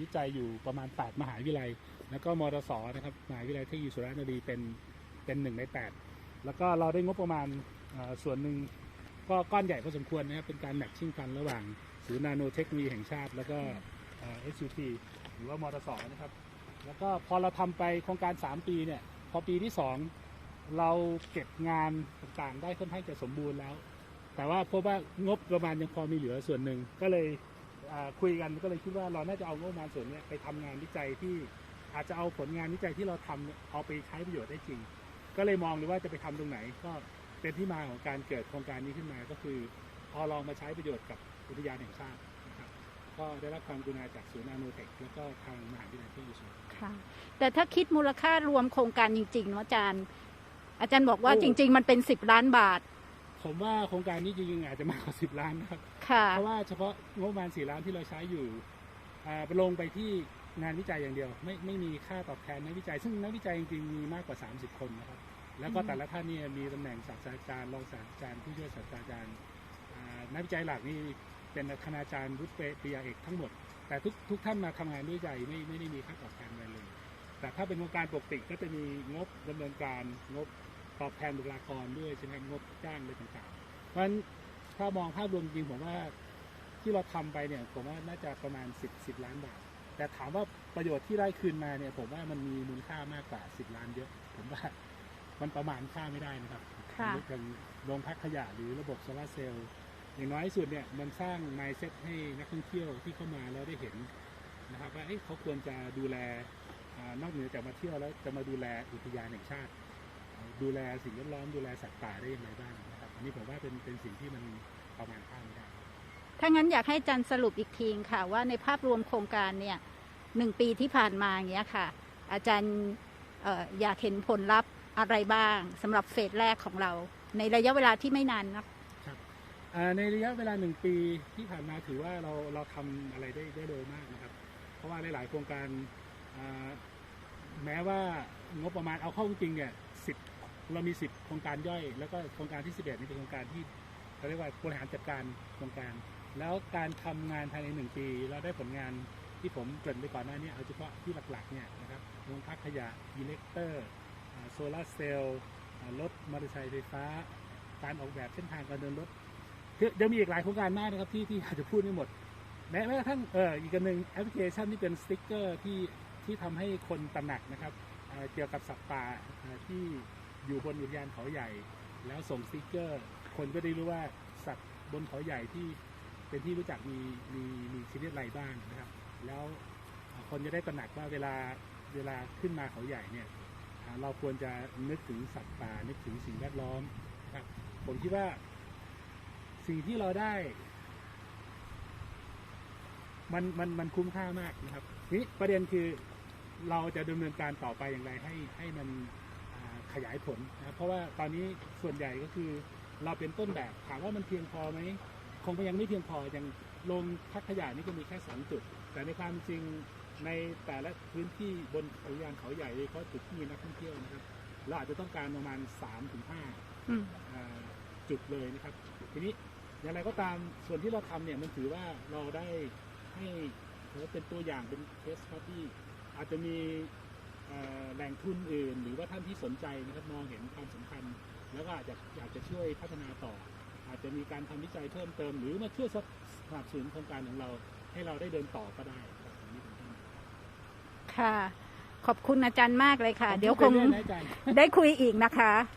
วิจัยอยู่ประมาณ 8 มหาวิทยาลัย แล้วก็มรสนะครับมหาวิทยาลัยเทคโนโลยีสุราษฎร์ธานีเป็นเป็นหนึ่งใน 8 แล้วก็เราได้งบประมาณส่วนหนึ่งก็ก้อนใหญ่พอสมควรนะครับเป็นการแมทชิ่งกันระหว่างศูนย์นาโนเทคโนโลยีแห่งชาติ แล้วก็เอ่อ SUT หรือว่ามรสนะครับ แล้วก็พอเราทำไปโครงการ 3 ปีเนี่ยพอปีที่ 2 เราเก็บงานต่างๆ ได้ค่อนข้างจะสมบูรณ์แล้ว แต่ว่าพบว่างบประมาณยังพอมีเหลือส่วนหนึ่งก็เลย คุยกันก็เลยคิดว่าเราน่าจะเอางบประมาณส่วนเนี้ยไปทำงานวิจัยที่อาจจะเอาผลงานวิจัยที่เราทำเนี่ยเอาไปใช้ประโยชน์ได้จริง ก็เลยมองเลยว่าจะไปทำตรงไหน ก็เป็นที่มาของการเกิดโครงการนี้ขึ้นมาก็คือเอาลองมาใช้ประโยชน์กับอุทยานแห่งชาตินะครับก็ได้รับความกรุณาจากศูนย์นาโนเทคแล้วก็ทางมหาวิทยาลัยเทคโนโลยีสุราษฎร์ค่ะ แต่ถ้าคิดมูลค่ารวมโครงการจริงๆเนาะอาจารย์ อาจารย์บอกว่าโอ้จริง ๆ มันเป็นสิบล้านบาท ผมว่าโครงการนี้จริงๆอาจจะมากกว่า10ล้านนะครับ ค่ะ เพราะว่าเฉพาะงบประมาณ4ล้านที่เราใช้อยู่อ่าลงไปที่งานวิจัยอย่างเดียว ไม่ไม่มีค่าตอบแทนนักวิจัย ซึ่งนักวิจัยจริงๆมีมากกว่า 30 คนนะครับ แล้วก็อืมแต่ละท่านเนี่ยมีตำแหน่งศาสตราจารย์รองศาสตราจารย์ผู้ช่วยศาสตราจารย์อ่านักวิจัยหลักนี่เป็นคณาจารย์วุฒิปริญญาเอกทั้งหมด แต่ทุกทุกท่านมาทำงานด้วยใจไม่ไม่ได้มีค่าตอบแทนอะไรเลย แต่ถ้าเป็นโครงการปกติก็จะมีงบดำเนินการงบ ตอบแทนบุคลากรด้วยใช่ไหมงบจ้างอะไรต่างๆ เพราะฉะนั้นถ้ามองภาพรวมจริงผมว่าที่เราทำไปเนี่ยผมว่าน่าจะประมาณ 10 10 ล้านบาท แต่ถามว่าประโยชน์ที่ได้คืนมาเนี่ย ผมว่ามันมีมูลค่ามากกว่า 10 ล้านเยอะ ผมว่ามันประมาณค่าไม่ได้นะครับค่ะอย่างโรงพักขยะหรือระบบโซลาร์เซลล์อย่างน้อยที่สุดเนี่ยมันสร้าง mindset ให้นักท่องเที่ยวที่เข้ามาแล้วได้เห็นนะครับว่าเอ๊ะเขาควรจะดูแลอานอกเหนือจากมาเที่ยวแล้วจะมาดูแลอุทยานแห่งชาติ ดูแลสิ่งแวดล้อมดูแลสัตว์ป่าได้อย่างไรบ้างนะครับอันนี้ผมว่าเป็นเป็นสิ่งที่มันประมาณค่าไม่ได้ถ้างั้นอยากให้อาจารย์สรุปอีกทีค่ะ ว่าในภาพรวมโครงการเนี่ยหนึ่งปีที่ผ่านมาอย่างเงี้ยค่ะ อาจารย์เอ่ออยากเห็นผลลัพธ์อะไรบ้างสำหรับเฟสแรกของเรา ในระยะเวลาที่ไม่นานนะอ่าในระยะเวลาหนึ่งปีที่ผ่านมาถือว่าเราเราทำอะไรได้ได้เร็วมากนะครับ เพราะว่าหลาย ๆ โครงการอ่าแม้ว่างบประมาณเอาเข้าจริงๆเนี่ยสิบ เรามีสิบโครงการย่อย แล้วก็โครงการที่สิบเอ็ดนี่เป็นโครงการที่เขาเรียกว่าบริหารจัดการโครงการ แล้วการทำงานภายในหนึ่งปี เราได้ผลงานที่ผมเกริ่นไปก่อนหน้านี้เอาเฉพาะที่หลักๆเนี่ยนะครับโรงพักขยะอิเล็กเตอร์โซลาร์เซลล์รถมอเตอร์ไซค์ไฟฟ้า การออกแบบเส้นทางการเดินรถคือยังมีอีกหลายโครงการมากนะครับที่ที่อาจจะพูดไม่หมดแม้แม้กระทั่งเอออีกอันหนึ่งแอปพลิเคชันที่เป็นสติ๊กเกอร์ที่ที่ทำให้คนตระหนักนะครับเเกี่ยวกับสัตว์ป่าที่ อยู่บนอุทยานเขาใหญ่ แล้วส่งสติกเกอร์ คนก็ได้รู้ว่าสัตว์บนเขาใหญ่ที่เป็นที่รู้จักมีมีมีชนิดอะไรบ้างนะครับ แล้วคนจะได้ตระหนักว่าเวลาเวลาขึ้นมาเขาใหญ่เนี่ยเราควรจะนึกถึงสัตว์ป่านึกถึงสิ่งแวดล้อมครับผมคิดว่า สิ่งที่เราได้ มันมันมันคุ้มค่ามากนะครับนี่ประเด็นคือเราจะดำเนินการต่อไปอย่างไรให้ให้มัน ยายผลนะครับเพราะว่าตอนนี้ส่วนใหญ่ก็คือเราเป็นต้นแบบถามว่ามันเพียงพอไหมคงยังไม่เพียงพอยังลงพักขยะนี่ก็มีแค่สองจุด แต่ในความจริงในแต่ละพื้นที่บนอุทยานเขาใหญ่โดยเฉพาะจุดที่มีนักท่องเที่ยวนะครับเราอาจจะต้องการประมาณสามถึงห้าอืมอ่าจุดเลยนะครับ ทีนี้อย่างไรก็ตามส่วนที่เราทำเนี่ยมันถือว่าเราได้ให้ถือว่าเป็นตัวอย่างเป็นเคสครับที่อาจจะมีเอ่อ แหล่งทุนอื่น หรือว่าท่านที่สนใจนะครับมองเห็นความสำคัญ แล้วก็อาจจะอยากจะช่วยพัฒนาต่อ อาจจะมีการทำวิจัยเพิ่มเติม หรือมาช่วยสนับสนุนโครงการของเรา ให้เราได้เดินต่อก็ได้ครับอันนี้เป็นต้นค่ะ ขอบคุณอาจารย์มากเลยค่ะผมเดี๋ยวพูคงไปรื่อยนะอาจารย์ได้คุยอีกนะคะ